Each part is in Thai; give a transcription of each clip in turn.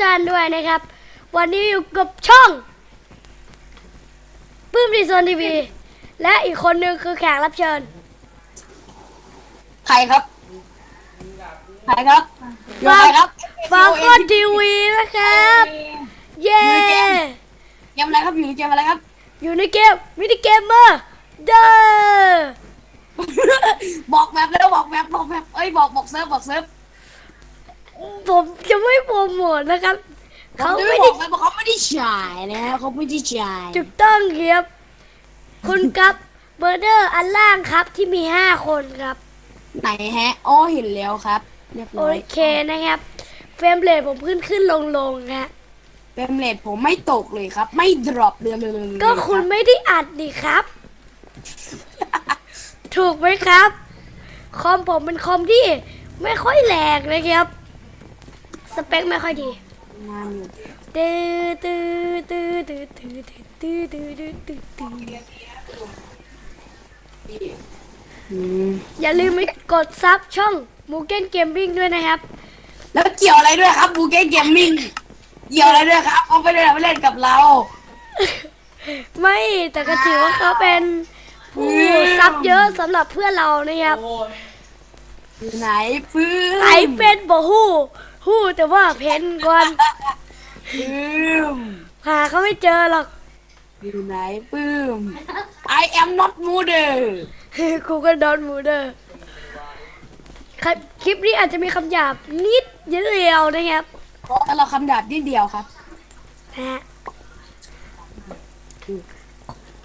ท่านด้วยนะครับ วันนี้อยู่กับช่องปื้มดีโซนทีวีและอีกคนหนึ่งคือแขกรับเชิญ ใครครับ ใครครับอยู่ฟาใครครับ ฟาคอนทีวีนะครับ เย้เกมอะไรครับอยู่ในเกมอะไรครับ อยู่ในเกมมินิเกมเมอร์เดอบอกแมปแล้วบอกแมปบอกแมปเอ้ยบอกบอกเซิร์ฟบอกเซิร์ฟ ผมจะไม่โปรโมทนะครับ เขาเขาไม่ไม่ได้บอกเลยบอกเขาไม่ได้จ่ายนะเขาไม่ได้จ่ายถูกต้องครับ คุณครับเบอร์เดอร์อันล่างครับที่มีห้าคนครับ ไหนแฮะอ๋อเห็นแล้วครับเรียบโอร้อยเคนะครับ เฟรมเรทผมขึ้นขึ้นลงลงนะเป็นเลทผมไม่ตกเลยครับ ไม่ดรอปเลยเลยเลยก็คุณไม่ได้อัดดิครับ ถูกไหมครับ คอมผมเป็นคอมที่ไม่ค่อยแรงนะครับ สเปคไม่ค่อยดีงานอยู่ตื้อตื้อตื้อตื้อตื้อตื้อตื้อตื้อตื้อตื้อตื้ออืมอย่าลืมไปกดซับช่องมูเก้นเกม i ิ g ด้วยนะครับ แล้วเกี่ยวอะไรด้วยครับบูเก้เกมมิ่งเกี่ยวอะไรด้วยครับเขาไม่ได้มาเล่นกับเรา ไม่แต่ก็ถือว่าเขาเป็นผู้ซับเยอะสำหรับเพื่อนเรานะครับ อยู่ไหนปื้มไอเป็นบ่ฮู้ ฮู้แต่ว่าเพนก่อนปื้มหาเขาไม่เจอหรอก อยู่ไหนปื้ม I am not mother กูก็ดอนมูเดอร์ครับคลิปนี้อาจจะมีคำหยาบนิดเดียวนะครับเพราะเราคำดาบนิดเดียวครับ นะฮะ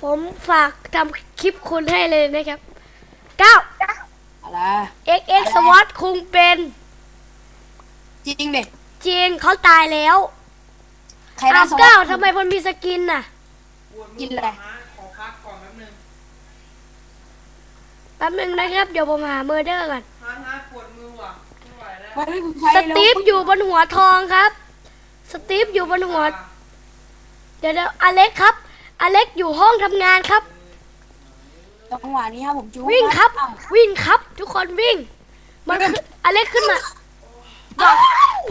ผมฝากทำคลิปคุณให้เลยนะครับเก้าอะไร XX SWAT คงเป็น จริงเด็จริงเขาตายแล้วใครน่าอ้าวสวัเก้าสดิ์ทำไมมันมีสกินน่ะ กินอะไรขอพักก่อนแป๊บนึงแป๊บนึงนะครับ เดี๋ยวผมหาเมอร์เดอร์ก่อน ฮะฮะปวดมือว่ะไม่ไหวแล้วไม่ได้ใช้สตีฟอยู่บนหัวทองครับ สตีฟอยู่บนหัว เดี๋ยวเดี๋ยวอเล็กครับ อเล็กอยู่ห้องทำงานครับ จังหวะนี้ครับผมจูวิ่งครับอ้าววิ่งครับ ทุกคนวิ่ง มันขึ้นอเล็กขึ้นมา บอก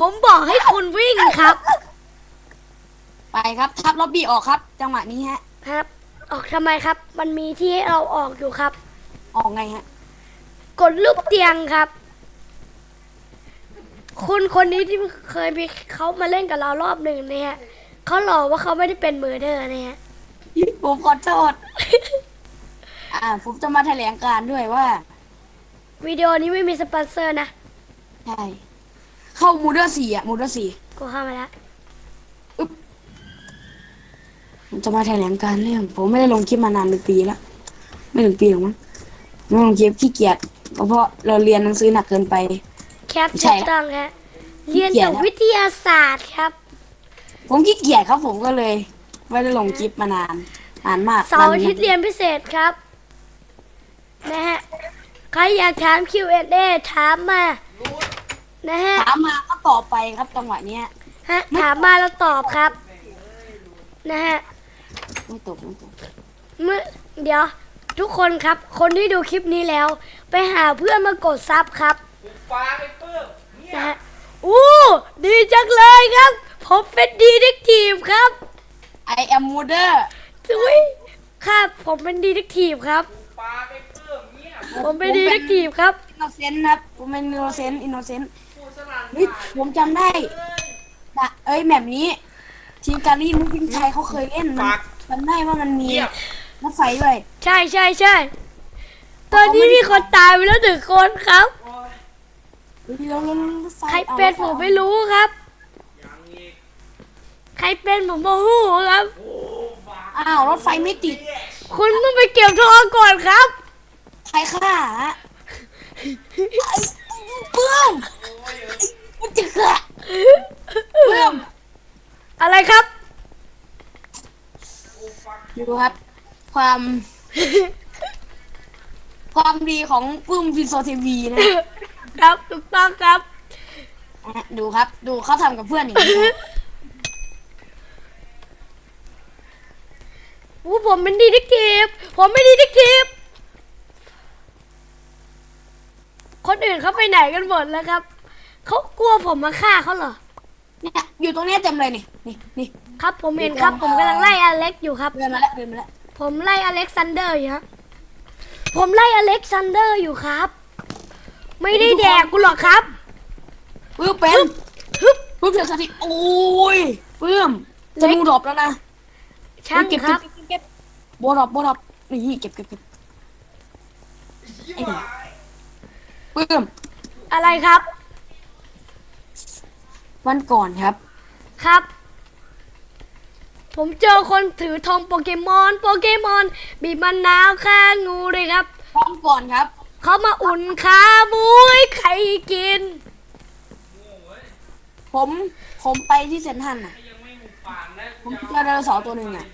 ผมบอกให้คุณวิ่งครับ ไปครับทับล็อบบี้ออกครับ จังหวะนี้ฮะ ครับ ออกทำไมครับ มันมีที่ให้เราออกอยู่ครับ ออกไงฮะ กดรูปเตียงครับ คุณคนนี้ที่เคยมีเขามาเล่นกับเรารอบหนึ่งเนี่ยเขาหลอกว่าเขาไม่ได้เป็นมือเดอร์เนี่ยผมขอโทษ อ่าผมจะมาแถลงการณ์ด้วยว่า วิดีโอนี้ไม่มีสปอนเซอร์นะ ใช่ เข้ามูเดอร์สี่อะมูเดอร์สี่กูเข้ามาแล้วผมจะมาแถลงการณ์เรื่องผมไม่ได้ลงคลิปมานานเป็นปีแล้วไม่ถึงปีหรอกมั้งไม่ลงคลิปขี้เกียจก็เพราะเราเรียนหนังสือหนักเกินไปแคปใช่ ถูกต้องครับเรียนเขียจนบแล้ววิทยาศาสตร์ครับ ผมขี้เกียจครับผมก็เลย ไม่ได้ลงคลิปมานานนานมากเสาร์นนอาทิตย์เรียนพิเศษครับนะฮะใครอยากถาม Q&A ถามมา นะฮะ ถามมาก็ต่อไปครับจังหวะเนี้ย ฮะ ถามมาแล้วตอบครับ นะฮะ ไม่ตกไม่ตกเมื่อเดี๋ยวทุกคนครับ คนที่ดูคลิปนี้แล้ว ไปหาเพื่อนมากดซับครับปุบฟ้าไปเพิ่มเนี่ยนะฮะอู้ดีจังเลยครับ ผมเป็นดีเด็กทีมครับไอแอมมูเดอร์ทุยครับผมเป็นดีเด็กทีมครับปุบฟ้าไปเพิ่มเนี่ยผมเป็นดีเด็กทีมครับ อินโนเซนต์ครับผมเป็นอินโนเซนต์อินโนเซนต์พูดสลัน เฮ้ยผมจำได้นะเอ้ยแบบนี้ ทีมการีนุกินชัยเขาเคยเล่นมันฝากจำได้ว่ามันมีเงียบรถไฟด้วยใช่ใช่ใช่ตอนนี้มีคนตายไปแล้วหนึ่งคนครับ โอ้ยเฮ้ยแล้วแล้วรถไฟใครเป็นผมไม่รู้ครับ ยังอีกใครเป็นผมโมหูครับ โอ้บ้าอ้าวรถไฟไม่ติด คุณต้องไปเก็บทองก่อนครับ ใครฆ่าฮะไอ้ เปื้มโอ้ยมันจะเกะเปื้มอะไรครับโอ้ฟักดูครับ ความ ความดีของปื้มฟินโซทีวีนะครับถูกต้องครับ อะดูครับ ดูเขาทำกับเพื่อนอย่างนี้นะอู้ผมเป็นดีเทคทีฟผมไม่ดีเทคทีฟ คนอื่นเขาไปไหนกันหมดแล้วครับ เขากลัวผมมาฆ่าเขาเหรอ เนี่ยอยู่ตรงเนี้ยเต็มเลยนี่นี่นี่ครับผมเห็นครับ ผมกำลังไล่อเล็กอยู่ครับ เดินมาแล้วเดินมาแล้วผมไล่อเล็กซานเดอร์อยู่ฮะผมไล่อเล็กซานเดอร์อยู่ครับ ไม่ได้แดกกูหรอกครับปื้มเป็นฮึบปื้มเสียสติโอ้ยปื้มจะมูดรอปแล้วนะช่างเก็บครับเก็บเก็บเก็บโบดรอปโบดรอปนี่เก็บเก็บเก็บยี่หวาย ปื้มอะไรครับ วันก่อนครับ ครับ ผมเจอคนถือธงโปเกมอน โปเกมอน บีบมะนาวข้างงูเลยครับ วันก่อนครับ เขามาอุ่นขาบุยใครกินโง่เว้ยผมผมไปที่เซนทรันอะยังไม่หุบปากแล้วผมเจอไดโนเสาร์ตัวหนึ่งอะ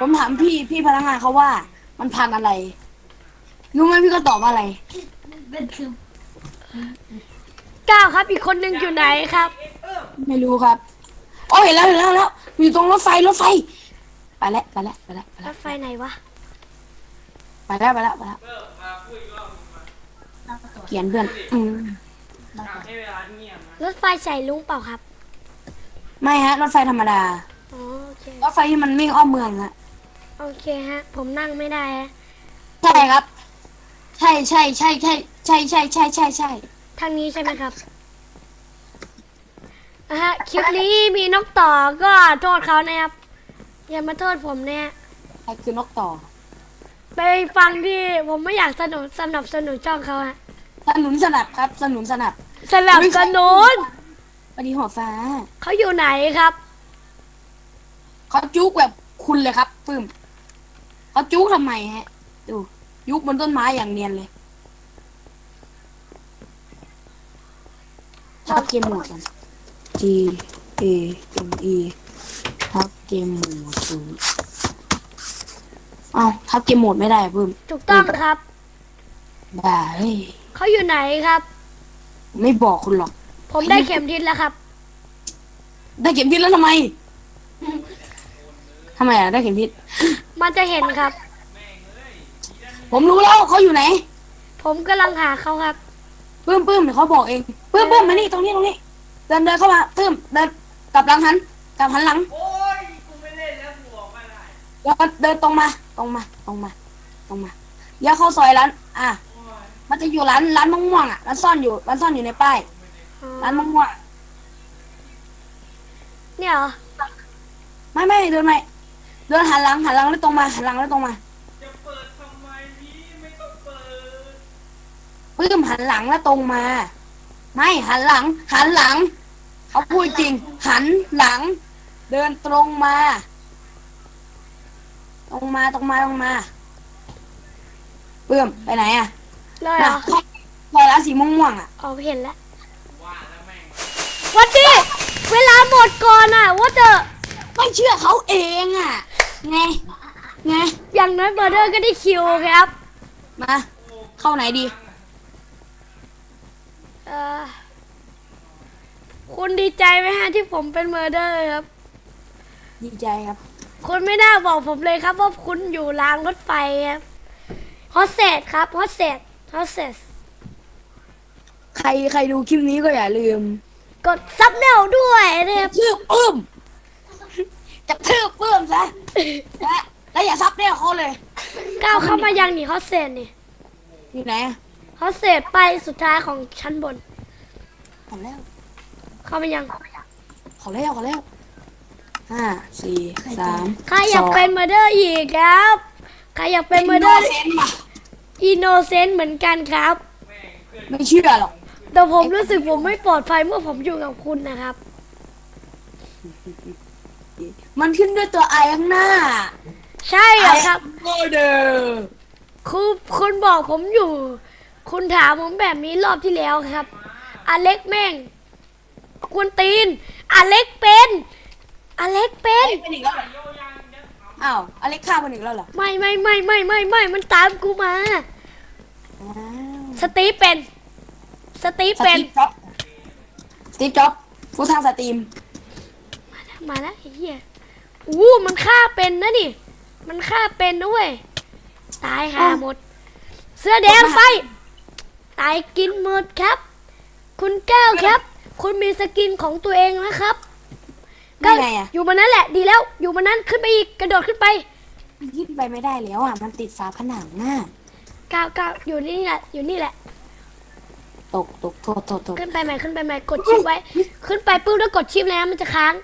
ผมถามพี่พี่พนักงานเขาว่า มันพันธุ์อะไร รู้ไหมพี่ก็ตอบว่าอะไร ก้าวครับอีกคนหนึ่งอยู่ไหนครับเออไม่รู้ครับโอ้เห็นแล้วเห็นแล้วเห็นแล้วอยู่ตรงรถไฟรถไฟไปแล้วไปแล้วไปแล้วไปรแล้วถไฟไหนวะ ไปแล้วไปแล้วไปแล้วเออมาคุยอีกรอบนึงมาเขียนเพื่อนอืมอยากให้เวลาเงียบนะรถไฟใส่ลุงเปล่าครับ ไม่ฮะรถไฟธรรมดาอ๋อโอเค รถไฟที่มันวิ่งอ้อมเมืองฮะโอเคฮะ ผมนั่งไม่ได้ฮะ ใช่ครับ ใช่ใช่ใช่ใช่ใช่ใช่ใช่ใช่ใช่ ทางนี้ใช่ไหมครับนะฮะคลิปนี้มีนกต่อก็โทษเขานะครับอย่ามาโทษผมเนี่ยใครคือนกต่อไปฟังที่ผมไม่อยากสนุนสนับสนุนช่องเขาฮะสนุนสนับครับ สนุนสนับสนับสนุนวันนี้หัวฟ้า เขาอยู่ไหนครับ เขาจุกแบบคุณเลยครับปึ้มเขาจุกทำไมฮะ ดู ยุกบนต้นไม้อย่างเนียนเลย ทับเกมโหมดกัน G A M E ทับเกมโหมดศูนย์อ้าวทับเกมโหมดไม่ได้อะปึ้มถูกต้องครับ บ้าเฮ้ยเขาอยู่ไหนครับ ไม่บอกคุณหรอก ผมได้เข็มทิศแล้วครับ ได้เข็มทิศแล้วทำไมทำไมอะได้เข็มทิศมันจะเห็นครับ ผมรู้แล้วเขาอยู่ไหน ผมกำลังหาเขาครับ ปื้มปื้มเดี๋ยวเขาบอกเองปื้มปื้มมานี่ตรงนี้ตรงนี้ เดินเดินเข้ามาปื้มเดินกลับหลังหันกลับหันหลังโอ้ยกูไม่เล่นแล้วกูออกไม่ได้แล้วก็เดินตรงมา ตรงมา ตรงมา ตรงมาเดี๋ยวเข้าซอยร้าน อะ โอ้ยมันจะอยู่ร้านร้านมะม่วงอะร้านซ่อนอยู่ร้านซ่อนอยู่ในป้ายร้านมะม่วงเนี่ยเหรอไม่ไม่เดินไม่เดินหันหลังหันหลังแล้วตรงมาหันหลังแล้วตรงมา ปื้มหันหลังแล้วตรงมา ไม่หันหลัง หันหลัง เขาพูดจริง หันหลัง เดินตรงมา ตรงมาตรงมาตรงมาปื้มไปไหนอะเลยเหรน่ะอซอยร้านสีม่วงๆอะอ๋อเห็นแล้วว่าแล้วแม่งวันดีเวลาหมดก่อนอะว่าเดอะไม่เชื่อเขาเองอะไงไงอย่างน้อยเบอร์เดอร์ก็ได้คิวครับ มา เข้าไหนดีเอ่อ คุณดีใจไหมฮะที่ผมเป็นเมอร์เดอร์ครับ ดีใจครับ คุณไม่น่าบอกผมเลยครับ ว่าคุณอยู่รางรถไฟครับฮอสเซสครับฮอสเซสฮอสเซสใครใครดูคลิปนี้ก็อย่าลืม กดซับเนลด้วยนะครับทืบปื้มจะทืบปื้มซะและและอย่าซับเนี่ยเขาเลย ก้าวเข้ามายังนี่ฮอสเซสนี่อยู่ไหน อะฮอสเซสไปสุดท้ายของชั้นบน ขอแล้วเข้ามายัง ขอแล้วขอแล้วห้าสี่สามใครอยากเป็นเมอร์เดอร์อีกครับ ใครอยากเป็นเมอร์เดอร์เซนป่ะอินโนเซนต์เหมือนกันครับ ไม่เชื่อหรอก แต่ผมรู้สึกผมไม่ปลอดภัยเมื่อผมอยู่กับคุณนะครับ มันขึ้นด้วยตัวไอข้างหน้า ใช่เหรอครับโกเดอร์คุณคุณบอกผมอยู่ คุณถามผมแบบนี้รอบที่แล้วครับ อเล็กแม่งคุณตีน อเล็กเป็น อเล็กเป็นเป็นอีกแล้วเหรอโยยังจะทำอ้าวอเล็กฆ่ามันอีกแล้วเหรอไม่ไม่ไม่ไม่ไม่ไม่มันตามกูมา อ้าวสตีฟเป็น สตีฟสเป็น ตีฟจ็อบสตีฟจ็อบผู้สร้างสตรีม มาแล้วไอ้เหี้ยอู้มันฆ่าเป็นนะนี่ มันฆ่าเป็นนะเว้ยตายหาหมด เสื้อแดงไป ตายกินหมดครับ คุณแก้วครับ คุณมีสกินของตัวเองนะครับได้ไงอะอยู่บนนั้นแหละดีแล้ว อยู่บนนั้นขึ้นไปอีกกระโดดขึ้นไปขึ้นไปไม่ได้แล้วอะ มันติดฝาผนังน่ะก้าวก้าวอยู่นี่แหละอยู่นี่แหละ ตกตกโทษโทษโทษขึ้นไปใหม่ขึ้นไปใหม่กดชิปไว้ ขึ้นไปปุ๊บแล้วกดชิปเลยนะมันจะค้าง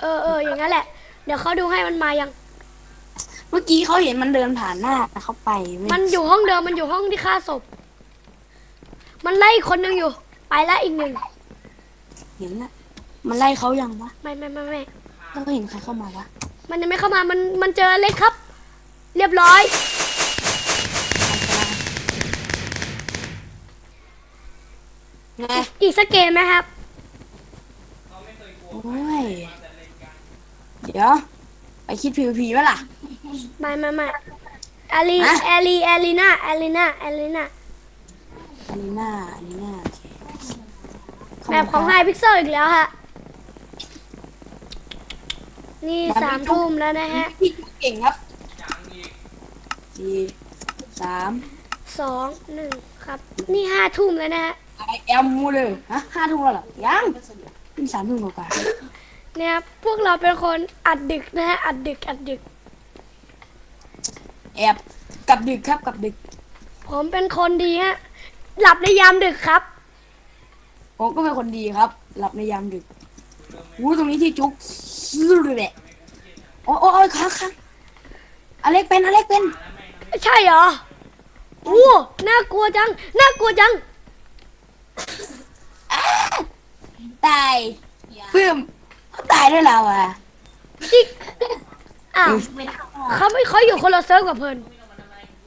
เออเอออย่างนั้นแหละ เดี๋ยวเขาดูให้มันมายัง เมื่อกี้เขาเห็นมันเดินผ่านหน้าเขาไปเว้ยมันอยู่ห้องเดิมมันอยู่ห้องที่ฆ่าศพ มันไล่อีกคนหนึ่งอยู่ ไปแล้วอีกหนึ่งเห็นละมันไล่เขายังวะไม่ไม่ไม่ไม่แล้วก็เห็นใครเข้ามาวะมันยังไม่เข้ามามันมันเจออเล็กครับ เรียบร้อย ไงอีกสักเกมไหมครับ โอ้ยเดี๋ยวไป คิด PVP ไหมล่ะ ไม่ไม่ไม่แอลีฮะ แอลีแอลีนาแอลีนาแอลีนาอันนี้หน้าอันนี้หน้าโอเคเข้าแบมาบของไฮพิกเซลอีกแล้วฮะ นี่สามทุ่มแล้วนะฮะพี่เก่งครับยังอีกสี่สามสองหนึ่งครับ นี่ห้าทุ่มแล้วนะฮะไอแอมมูเลยฮะห้าทุ่มแล้วเหรอยังนี่สามทุ่มกว่า เนี่ยครับพวกเราเป็นคนอัดดึกนะฮะอัดดึกอัดดึกๆแอบกลับดึกครับกลับดึก ผมเป็นคนดีฮะหลับในยามดึกครับ ผมก็เป็นคนดีครับ หลับในยามดึกวู้ตรงนี้ที่จุกซื้อเลยแหละโอ้ยโอ้ยโอ้ยค้างค้างอเล็กเป็นอเล็กเป็น ใช่เหรออู้น่ากลัวจังน่ากลัวจัง ตายเพิ่มเขา ตายด้วยเราอะจิ๊กอ้าวเขาไม่เขาอยู่คนละเซิร์ฟกับเพิ่น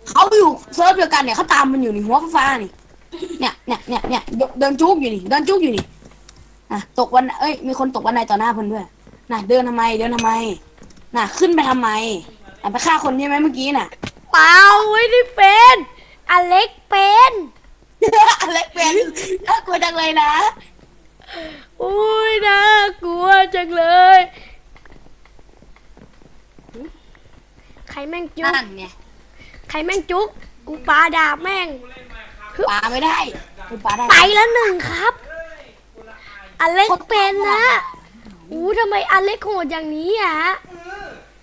เขาอยู่เซิร์ฟเดียวกันเนี่ยเขาตามมันอยู่นี่หัวฟ้าๆนี่ เนี่ยเนี่ยเนี่ยเนี่ยเดินเดินจุกอยู่นี่เดินจุกอยู่นี่น่ะตกวันเอ้ยมีคนตกวันในต่อหน้าเพิ่นด้วยน่ะเดินทำไมเดินทำไม น่ะขึ้นไปทำไมน่ะไปฆ่าคนใช่ไหมเมื่อกี้น่ะเปล่าไม่ได้เป็นอเล็กเป็นอเล็กเป็นน่ากลัวจังเลยนะ อุ้ยน่ากลัวจังเลย ใครแม่งจุก นั่นไงใครแม่งจุก กูปาดาบแม่งปาไม่ได้กูปาได้ไปแล้วหนึ่งครับ อเล็กเป็นนะอู้ทำไมอเล็กโหดอย่างนี้อะ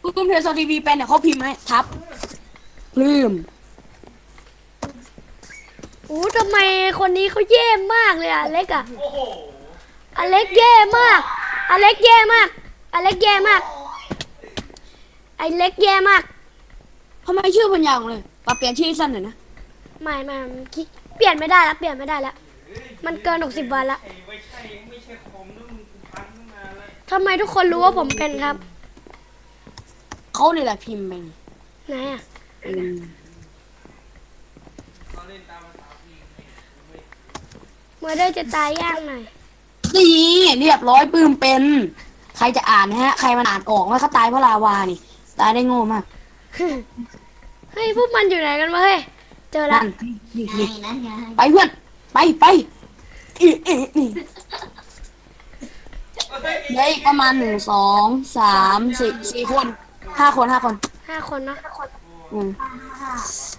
กูตุ้มเทสทีวีเป็นเนี่ยเขาพิมพ์ให้ทับปลื้มอู้ทำไมคนนี้เขาแย่มากเลยอะอเล็กอะโอ้โห อเล็กแย่มาก อเล็กแย่มาก อเล็กแย่มาก ไอเล็กแย่มาก ทำไมชื่อมันยาวเลยปรับเปลี่ยนชื่อให้สั้นหน่อยนะไม่ไม่มันคิดเปลี่ยนไม่ได้แล้วเปลี่ยนไม่ได้แล้วมันเกิน60วันละไอ้ไม่ใช่ไม่ใช่คอมนะมึงกูพังตั้งนานแล้วทำไมทุกคนรู้ว่าผมเป็นครับ เขาเนี่ยแหละพิมพ์ไปนี่ไหนอะอืมตอนเล่นตามภาษาพี่ไม่เมื่อได้จะตายยากหน่อย นี่เรียบร้อยปลื้มเป็น ใครจะอ่านนะฮะ ใครมันอ่านออกว่าเขาตายเพราะลาวานี่ ตายได้โง่มากเฮ้ยพวกมันอยู่ไหนกันวะเฮ้ย เจอละนั่นนี่นี่ไปเพื่อนไปไปอีอีนี่เฮ้ยเหลืออีกประมาณหนึ่งสองสามสี่สี่คนห้าคนห้าคนห้าคนเนาะอืม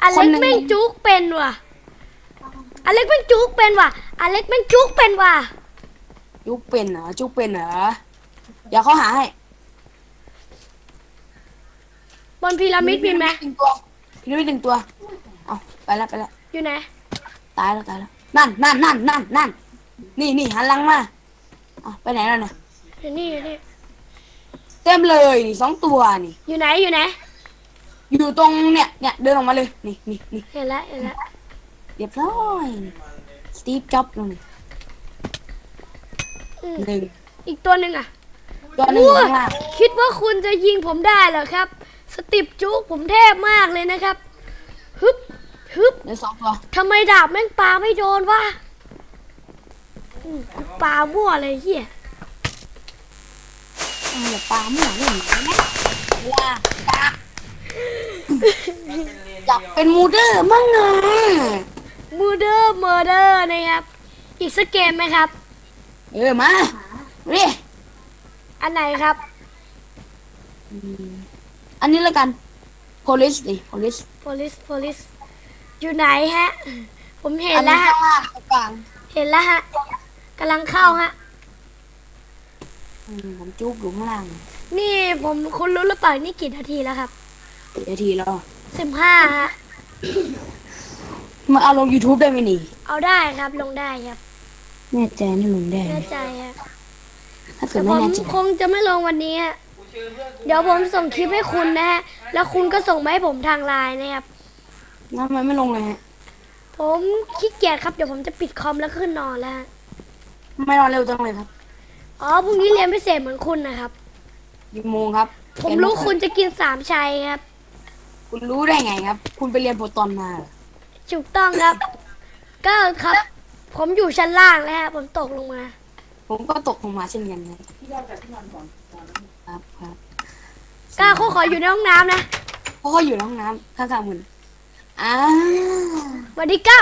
อเล็กคนหนึ่งแม่งจุกเป็นว่ะ อเล็กแม่งจุกเป็นว่ะ อเล็กแม่งจุกเป็นว่ะ จุกเป็นเหรอจุกเป็นเหรอเดี๋ยวเขาหาให้บนพีระมิดมีไหมหนึ่งตัวพีระมิดหนึ่งตัว เอาไปแล้วไปแล้วอยู่ไหนตายแล้วตายแล้วนั่นนั่นนั่นนั่นนั่นนี่นี่หันหลังมาเอาไปไหนแล้วเนี่ยอยู่นี่อยู่นี่เต็มเลยนี่สองตัวนี่อยู่ไหนอยู่ไหนอยู่ตรงเนี่ยเนี่ยเดินออกมาเลยนี่นี่นี่เห็นแล้วเห็นแล้วเรียบร้อยสตีฟจ็อบส์ลงนี่อืม หนึ่งอีกตัวหนึ่งอะตัวหนึ่งอยู่โอ้ยข้างล่างคิดว่าคุณจะยิงผมได้เหรอครับ สติปจุกผมเทพมากเลยนะครับฮึบฮึบเหลือสองตัวทำไมดาบแม่งปาไม่โดนวะอืมกูปามั่วเลยเฮียเอาอย่าปาหมั่วเลยเห็นไหมเวลากะอยากเป็นมูเดอร์มั่งไง มูเดอร์เมอร์เดอร์นะครับ อีกสักเกมไหมครับ เออมาเรีอันไหนครับ อันนี้แล้วกัน police ดิ police police police อยู่ไหนฮะ ผมเห็นอันแล้นี้วฮะข้างล่างตรงกลางเห็นแล้วฮะำลังเข้าฮะอืมผมจุกอยู่ข้างล่าง นี่ผมคุณรู้หรือเปล่านี่กี่นาทีแล้วครับกี่นาทีแล้วสิบห้าฮะมาเอาลง YouTube ได้ไหมนี่ เอาได้ครับลงได้ครับ แน่ใจนี่ลงได้ไหมแน่ใจฮะถ้าเกิแต่ดผไม่มแน่ใจคงจะไม่ลงวันนี้ฮะเดี๋ยวผมส่งคลิปให้คุณนะฮะ แล้วคุณก็ส่งมาให้ผมทางไลน์นะครับทำไมไม่ลงเลยฮะผมขี้เกียจครับ เดี๋ยวผมจะปิดคอมแล้วขึ้นนอนแล้วฮะทำไม่นอนเร็วจังเลยครับอ๋อ พรุ่งนี้เรียนพิเศษเหมือนคุณนะครับ กี่โมงครับผมรู้คุณจะกินสามชัยครับ คุณรู้ได้ไงครับ คุณไปเรียนโปรตอนมาเหรอถูกต้องครับ ก็ครับ ผมอยู่ชั้นล่างแล้วฮะผมตกลงมา ผมก็ตกลงมาเช่นกันครับครับครับก้าเขาขออยู่ในห้องน้ำนะเพราะเขาอยู่ในห้องน้ำข้างๆมึงอ้าสวัสดีเก้า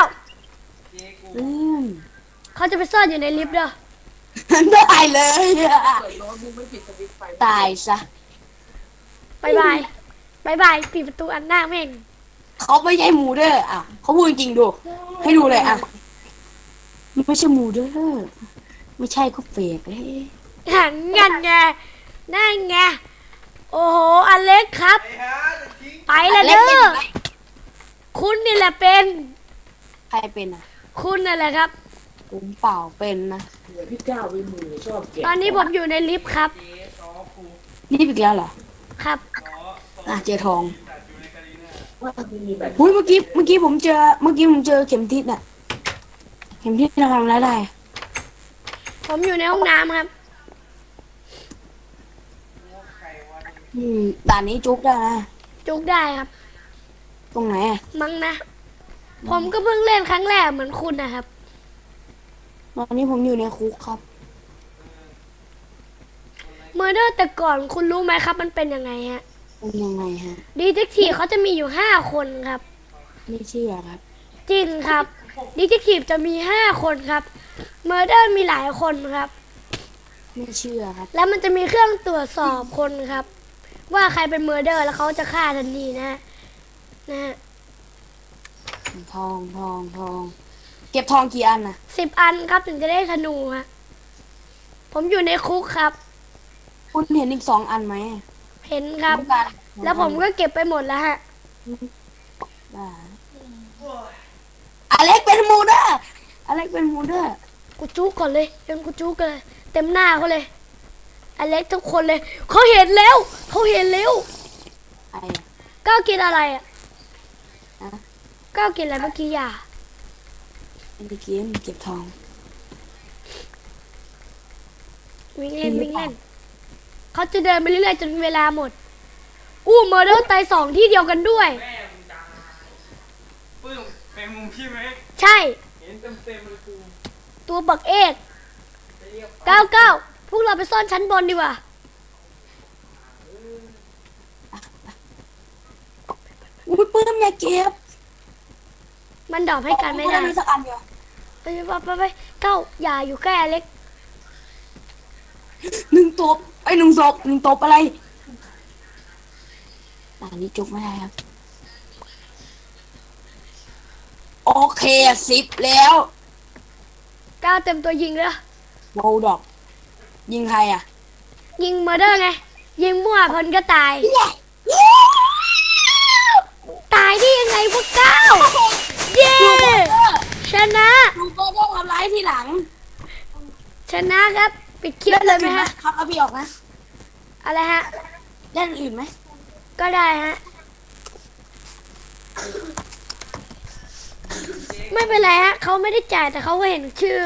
อืมเขาจะไปซ่อนอยู่ในลิฟต์เด้อได้เลยอะตายซะบายบายบายบายปิดประตูอันหน้าแม่งเขาไม่ใช่หมูเด้ออะเขาพูดจริงๆดู ให้ดูเลยอะ ไม่ใช่หมูเด้อไม่ใช่ก็เฟกเลยหันกันไงนั่นไงโอ้โหอเล็กครับไอ้ฮะจะทิ้งไปแล้วเด้อคุณนี่แหละเป็น ใครเป็นอะ คุณนั่นแหละครับ ผมเปล่าเป็นนะตอนนี้ผมอยู่ในลิฟต์ครับเจ๊ซอครูนี่อีกแล้วเหรอ ครับซออะเจอทองจัดอยู่ในกาลีน่าอุ้ยเมื่อกี้เมื่อกี้ผมเจอเมื่อกี้ผมเจอเข็มทิศอะ เข็มทิศเราทำอะไรได้ผมอยู่ในห้องน้ำครับใครวะเนี่ยอืมด่านนี้จุกได้นะจุกได้ครับ ตรงไหนอะมั้งนะ ผมก็เพิ่งเล่นครั้งแรกเหมือนคุณนะครับ ตอนนี้ผมอยู่ในคุกครับ เมอร์เดอร์แต่ก่อนคุณรู้ไหมครับ มันเป็นยังไงฮะ เป็นยังไงฮะ ดีเทคทีฟเขาจะมีอยู่ห้าคนครับ ไม่เชื่อครับ จริงครับ ดีเทคทีฟจะมีห้าคนครับเมอร์เดอร์มีหลายคนครับ ไม่เชื่อครับ แล้วมันจะมีเครื่องตรวจสอบคนครับ ว่าใครเป็นเมอร์เดอร์แล้วเขาจะฆ่าทันทีนะฮะนะฮะทองทองทอง เก็บทองกี่อันน่ะสิบอันครับถึงจะได้ธนูฮะผมอยู่ในคุกครับ คุณเห็นอีกสองอันไหมเห็นครับต้องการแล้วผมก็เก็บไปหมดแล้วฮะ ได้ อเล็กเป็นมูเดอร์อเล็กเป็นมูเดอร์กูจุกก่อนเลยยังกูจุกเลย เต็มหน้าเขาเลยอเล็กทุกคนเลยเขาเห็นแล้วเขาเห็นแล้วไอ้อะก้าวกินอะไรอะฮะก้าวกินอะไรเมื่อกี้อย่าเมื่อกี้มันเก็บทอง วิ่งเล่นกินหรือวิ่งเปล่าเล่นเขาจะเดินไปเรื่อยๆจนเวลาหมด อู้เมอร์เดอร์ตายสองที่เดียวกันด้วย แม่มึงตายปึ้ม เป็นมุมใช่ไหมใช่ เห็นเต็มเต็มๆเลยกูตัวบักเอกจะเรียกเก้าเก้าพวกเราไปซ่อนชั้นบนดีกว่า อุ้ยปื้มอย่าเก็บมันดรอปให้กันไม่ได้มีสักอันเดียวไปไปไปไปเก้าอย่าอยู่ใกล้อเล็ก หนึ่งตบไอ้ยหนึ่งศพหนึ่งตบอะไรอันนี้จุกไม่ได้ครับ เคสิบแล้วเก้าเต็มตัวยิงเลยโบดอก ยิงใครอะยิงเมอร์เดอร์ไง ยิงมั่วเพลินก็ตาย ตายได้ยังไงพวกเก้า เย้ ชนะ ดูโบต้องทำร้ายทีหลังชนะครับ ปิดคลิปเลยไหมฮะ ครับเอาพี่ออกนะ อะไรฮะ เล่นอื่นไหมก็ได้ฮะ ไม่เป็นไรฮะเขาไม่ได้จ่ายแต่เขาก็เห็นชื่อ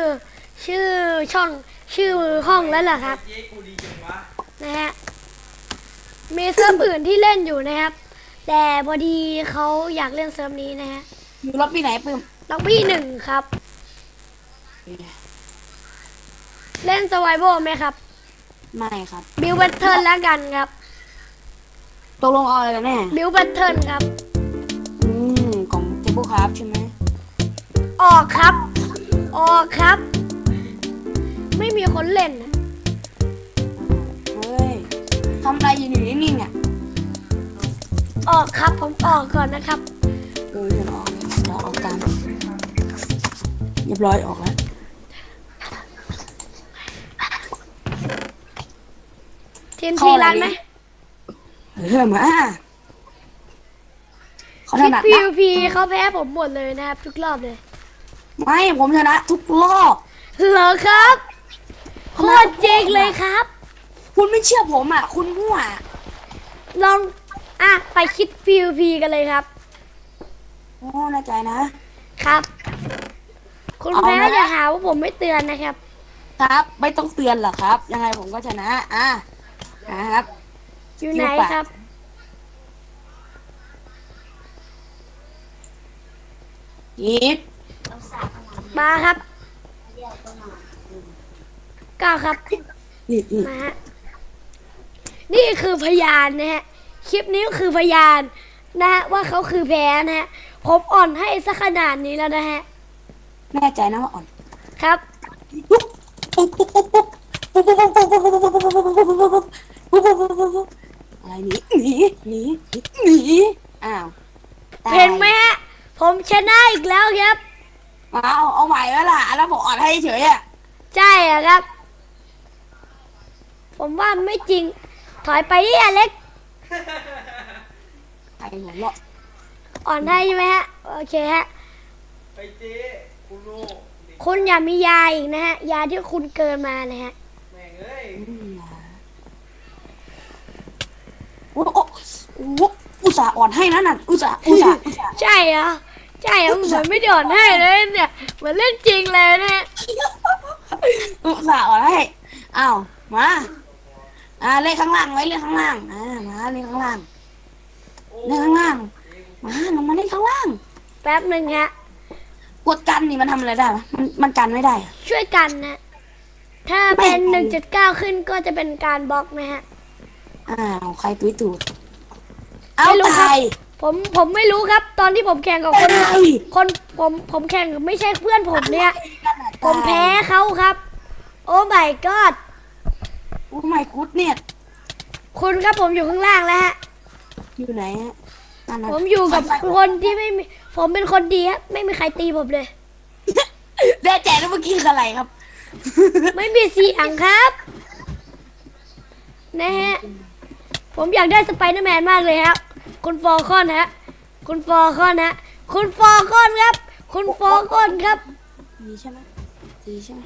ชื่อช่องชื่อห้องแล้วล่ะครับเจ๊กูดีจังวะนะฮะมีเซิร์ฟอื่นที่เล่นอยู่นะครับ แต่พอดีเขาอยากเล่นเซิร์ฟนี้นะฮะอยู่รอบปีไหนปื้มล็อบบี้หนึ่งครับ เล่นสไวโบไหมครับ ไม่ครับ บิวแบทเทิลแล้วกันครับ ตกลงเอาอะไรกันแน่บิวแบทเทิลครับ อืม ของเทเบิลครับใช่ไหม ออกครับ ออกครับ ไม่มีคนเล่นนะเฮ้ยทำไรอยู่นี่นี่เนี่ยออกครับ ผมออกก่อนนะครับ เออเดี๋ยวออกเดี๋ยวออกตามเรียบร้อยออกแล้ว ทีมทีรันไหมเฮ้ยมาเขาคิดพีนพีเขาแพ้ผมหมดเลยนะครับ ทุกรอบเลย ไม่ผมชนะทุกรอบเหรอครับโคตรเจ๋งเลยครับ คุณไม่เชื่อผมอะ คุณมั่วลองอะไปคิดพีพีกันเลยครับโอ้แน่ใจนะ ครับ คุณเอาแพ้นะอย่าหาว่าผมไม่เตือนนะครับ ครับ ไม่ต้องเตือนหรอกครับ ยังไงผมก็ชนะ อะนะครับอยู่ไหนอยู่ปะครับยิบ มาครับก้าวครับนี่นี่มาฮะนี่คือพยานนะฮะ คลิปนี้ก็คือพยานนะฮะว่าเขาคือแพ้นะฮะ ผมอ่อนให้สักขนาดนี้แล้วนะฮะ แน่ใจนะว่าอ่อน ครับอะไรหนีหนีหนีหนีอ้าวตายเห็นไหมฮะ ผมชนะอีกแล้วครับ เอาเอาใหม่แล้วล่ะแล้วผมอ่อนให้เฉยอะใช่อะครับ ผมว่าไม่จริง ถอยไปดิอเล็ก ใครหัวเราะอ่อนให้ใช่ไหมฮะ โอเคฮะ ไปเจ๊คุณโน่เด็กคุณอย่ามียาอีกนะฮะ ยาที่คุณเกินมานะฮะ แม่งเอ้ยโอ้โอ้โอ้อุตส่าห์อ่อนให้นะนั่นอุตส่าห์อุตส่าห์อุตส่าห์ใช่เหรอ ใช่เหรอเหมือนไม่ได้อ่อนให้เลยเนี่ยเหมือนเล่นจริงเลยนะฮะอุตส่าห์อ่อนให้อ้าวมา อ่าเลขข้างล่างไว้เลขข้างล่างอ่ามาเลขข้างล่างเลขข้างล่างมาลงมาเลขข้างล่าง แป๊บหนึ่งฮะกดกันนี่มันทำอะไรได้วะมันมันกันไม่ได้อะ ช่วยกันนะ ถ้าเป็นไม่1.9ขึ้นก็จะเป็นการบล็อกนะฮะ อ้าวใครตุ้ยตูดเอาไม่รู้ครับ ตาย ผมผมไม่รู้ครับ ตอนที่ผมแข่งกับคนตายคนผมผมแข่งกับไม่ใช่เพื่อนผมเนี่ยกันอะผมแพ้เขาครับ โอ้ my god โอ้ไม่กุดเนี่ย คุณครับผมอยู่ข้างล่างแล้วฮะ อยู่ไหนฮะนั่นน่ะผมอยู่กับคนที่ไม่มีผมเป็นคนดีครับไม่มีใครตีผมเลยได้แจกแล้วเมื่อกี้คืออะไรครับ ไม่มีเสียงครับ นะฮะ ผมอยากได้สไปเดอร์แมนมากเลยครับ คุณฟอร์คอนฮะ คุณฟอร์คอนฮะ คุณฟอร์คอนครับ คุณฟอร์คอนครับดีใช่ไหมดีใช่ไหม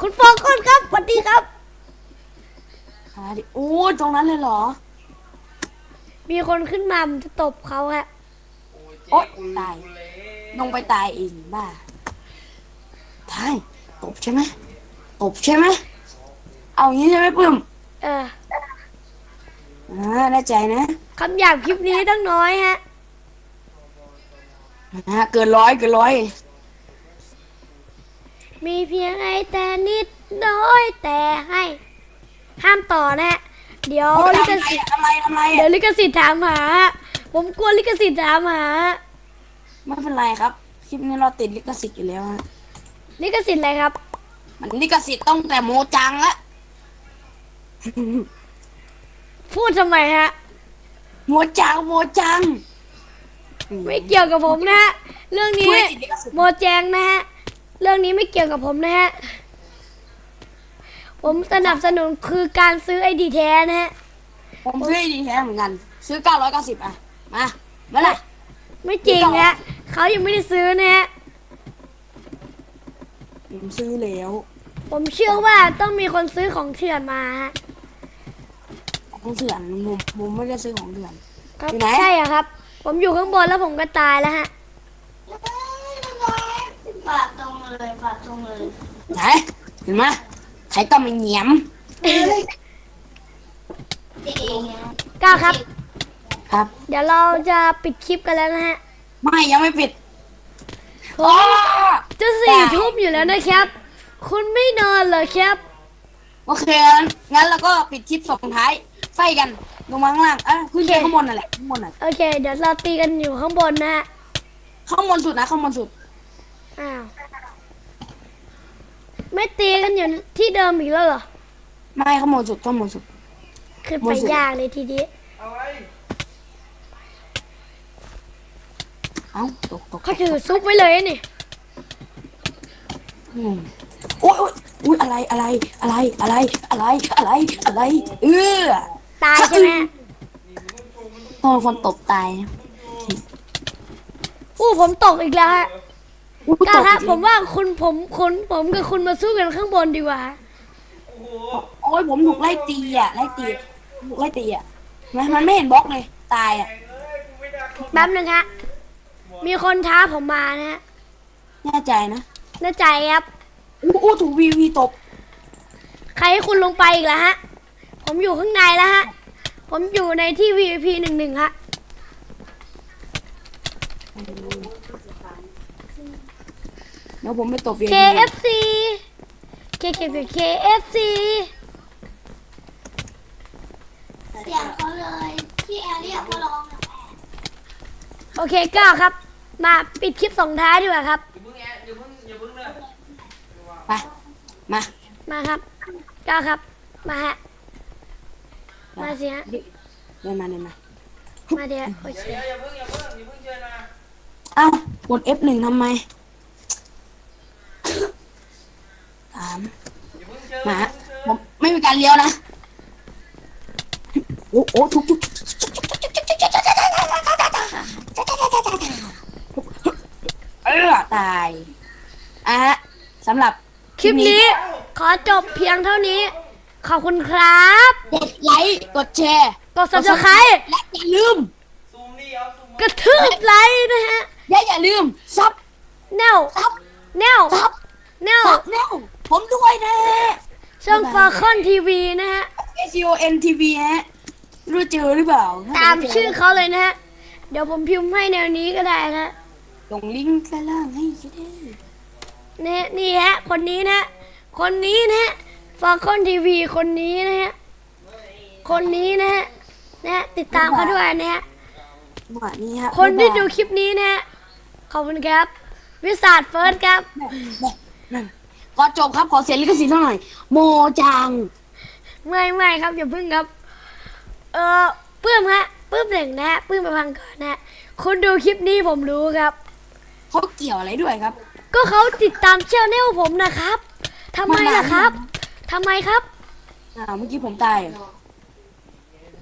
คุณฟอร์คอนครับสวัสดีครับหาดิโอ้ยตรงนั้นเลยเหรอ มีคนขึ้นมาผมจะตบเขาฮะ โอ้ยโอ๊เจ๊ยคุณตายคุณเละลงไปตายเองบ้าตายตบใช่ไหมตบใช่ไหมเอางี้ใช่ไหมปื้มเออ อ่าแน่ใจนะคำหยาบคลิปนี้ต้องน้อยฮะ อ่าเกินร้อยเกินร้อยมีเพียงไอแต่นิดน้อยแต่ให้ ห้ามต่อนะฮะเดี๋ยวโอ้ยลิทำขไรสิทธิ์อะทำไรทำไรเดี๋ยอะวลิขสิทธิ์ถามหาฮะผมกลัวลิขสิทธิ์ถามหาฮะไม่เป็นไรครับ คลิปนี้เราติดลิขสิทธิ์อยู่แล้วฮะลิขสิทธิ์อะไรครับ มันลิขสิทธิ์ต้องแต่โมจังละ พูดทำไมฮะ โมจังโมจังไม่เกี่ยวกับผมนะฮะ เรื่องนี้ช่วยติดลิขสิทธิ์โมแจงนะฮะ เรื่องนี้ไม่เกี่ยวกับผมนะฮะ ผมสนับสนุนคือการซื้อไอดีแท้นะฮะ ผมซื้อดีแท้เหมือนกัน ซื้อ 990 อะ มาเมื่อไหร่ไม่จริงฮะเขายังไม่ได้ซื้อนะฮะ ผมซื้อแล้ว ผมเชื่อว่าต้องมีคนซื้อของเถื่อนมาฮะ ของเถื่อนผมผมไม่ได้ซื้อของเถื่อน ครับอยู่ไหน ใช่อะครับ ผมอยู่ข้างบนแล้วผมก็ตายแล้วฮะฝากตรงเลยฝากตรงเลยไหนเห็นไหมใครก็ไม่เหนียมจริงก้าวครับ ครับ เดี๋ยวเราจะปิดคลิปกันแล้วนะฮะไม่ยังไม่ปิดผมจะสี่ทุ่มอยู่แล้วนะครับ คุณไม่นอนเหรอครับ โอเคงั้นงั้นเราก็ปิดคลิปส่งท้าย ไฟกันลงมาข้างล่างเอ้ยขึ้นไปข้างบนนั่นแหละข้างบนน่ะโอเค เดี๋ยวเราตีกันอยู่ข้างบนนะฮะข้างบนสุดนะข้างบนสุด อ้าวไม่ตีกันอยู่ที่เดิมอีกแล้วเหรอไม่ข้างบนสุดข้างบนสุดขึ้นบไปนสุดยากเลยทีนี้อะไรเอ้าตกตกเขาถือซุปไว้เลยนี่อืมโอ้ยโอ้ยอุ้ยอะไรอะไรอะไรอะไรอะไรอะไรอะไรเออ ตายใช่ไหมฮะโอ้คนตบตายนะอู้ผมตกอีกแล้วฮะอุ้ยกล้าตบฮะอีกผมว่าคุณผมคุณผมกับคุณมาสู้กันข้างบนดีกว่าโอ้โหโอ้ยผมถูกไล่ตีอะไล่ตีถูกไล่ตีอะมันมันไม่เห็นบล็อกเลย ตายอะแม่งเอ้ยกูไม่ได้เข้าแป๊บหนึ่งฮะ มีคนท้าผมมานะฮะแน่ใจนะน่าใจครับ อู้อู้ถูกวีวีตบใครให้คุณลงไปอีกแล้วฮะ ผมอยู่ข้างในแล้วฮะ ผมอยู่ในที่ VIP หนึ่งหนึ่งฮะ เดี๋ยวผมไปตบ VIP KFC K K K KFC เสียงเขาเลยพี่แอร์เรียกว่าร้องนะแม่โอเคก็ครับ มาปิดคลิปส่งท้ายดีกว่าครับ อย่าเพิ่งแอะอย่าเพิ่งอย่าเพิ่งเลยไป มา มาครับก็ครับ มาฮะ มาสิฮะ เดินมาเดินมา มาเดี๋ยวโอเคเดี๋ยวอย่าเพิ่งอย่าเพิ่งอย่าเพิ่งเชิญนะเอ้ากด F1 ทำไมสามอย่าเพิ่งเชิญมาอย่าฮะเพิ่งเชิญผมไม่มีการเลี้ยวนะ โอ้โอ้ทุกทุกเออตายอะฮะสำหรับ คลิปนี้ขอจบเพียงเท่านี้ ขอบคุณครับ กดไลค์ กดแชร์กด subscribe และอย่าลืม ซูมนี่เอาซูมกระทืบไลค์นะฮะและอย่าลืมซับแนวซับแนวซับแนวซับแนวผมด้วยนะช่องฟาคอนทีวีนะฮะ S O N T V ฮะรู้เจอหรือเปล่าตามชื่อเขาเลยนะฮะ เดี๋ยวผมพิมพ์ให้แนวนี้ก็ได้นะลงลิงก์ด้านล่างให้ก็ได้เนี่ยนี่ฮะ คนนี้นะ คนนี้นะ ฟาคอนทีวีคนนี้นะฮะ คนนี้นะฮะนะฮะติดตามเขาด้วยนะฮะหมานี้ฮะคนที่ดูคลิปนี้นะฮะ ขอบคุณครับ วิสาดเฟิร์สครับ ก่อนจบครับขอเสียงลิขสิทธิ์หน่อย โมจัง ไม่ไม่ครับอย่าพึ่งครับ เออปื้มฮะปื้มหนึ่งนะฮะปื้มไปพังก่อนนะฮะคุณดูคลิปนี้ผมรู้ครับ เขาเกี่ยวอะไรด้วยครับ ก็เขาติดตามเชี่ยวแนลผมนะครับทำไมล่ะครับ ทำไมครับอ่าวเมื่อกี้ผมตายเหรอ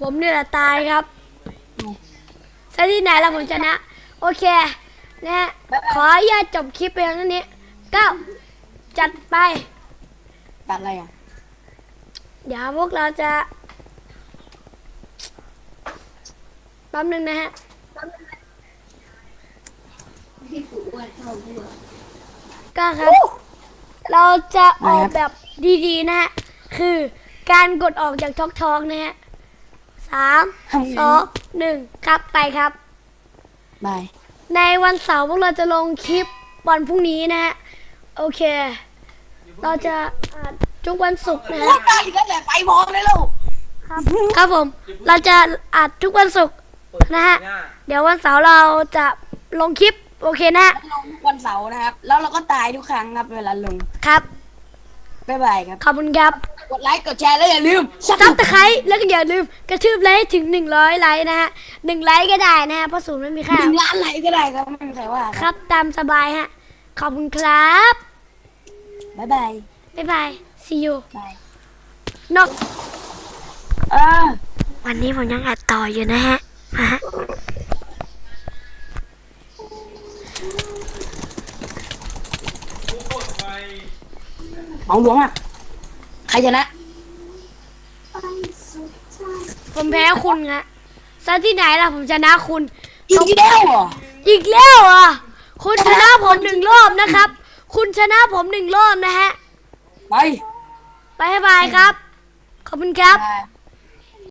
ผมเนี่ยแหละตายครับซะที่ไหนแล้วผมชนะ โอเคนะฮะขออนุญาตจบคลิปไปเท่านี้ก็จัดไปตัดอะไรอะ เดี๋ยวพวกเราจะแป๊บนึงนะฮะพี่ปู่อ้วนเขาพูดก็ครับ เราจะออกแบบดีๆนะฮะ คือการกดออกจากท็อกทอกนะฮะสามทำไงสองหนึ่งครับไปครับ บาย ในวันเสาร์พวกเราจะลงคลิปวันพรุ่งนี้นะฮะ โอเค เราจะอัดทุกวันศุกร์นะโอ้ฮะตายอีกแล้วแหละไปพอเลยลูกครับครับผม เราจะอัดทุกวันศุกร์นะฮะหน้าเดี๋ยววันเสาร์เราจะลงคลิป โอเคนะฮะลงทุกวันเสาร์นะครับ แล้วเราก็ตายทุกครั้งครับเวลาลงครับ บ๊ายบายครับ ขอบคุณครับกดไลค์กดแชร์แล้วอย่าลืมซับตะไคร้แล้วก็อย่าลืมกระทืบไลค์ให้ถึง 100 ไลค์นะฮะหนึ่งไลค์ก็ได้นะฮะเพราะศูนย์ไม่มีหค่านึ่งล้านไลค์ก็ได้ครับไม่มีใครว่าครับตามสบายฮะ ขอบคุณครับ บ๊ายบายบ๊ายบาย see you บายนอก เออ วันนี้ผมยังอัดต่ออยู่นะฮะมาฮะกูกดไป เอาหลวงอะ ใครชนะ ผมแพ้คุณฮะซะที่ไหนล่ะผมชนะคุณ อีกแล้วเหรออีกแล้วอะ คุณชนะผมหนึ่งรอบนะครับ คุณชนะผมหนึ่งรอบนะฮะไป ไปให้บายครับ ขอบคุณครับบาย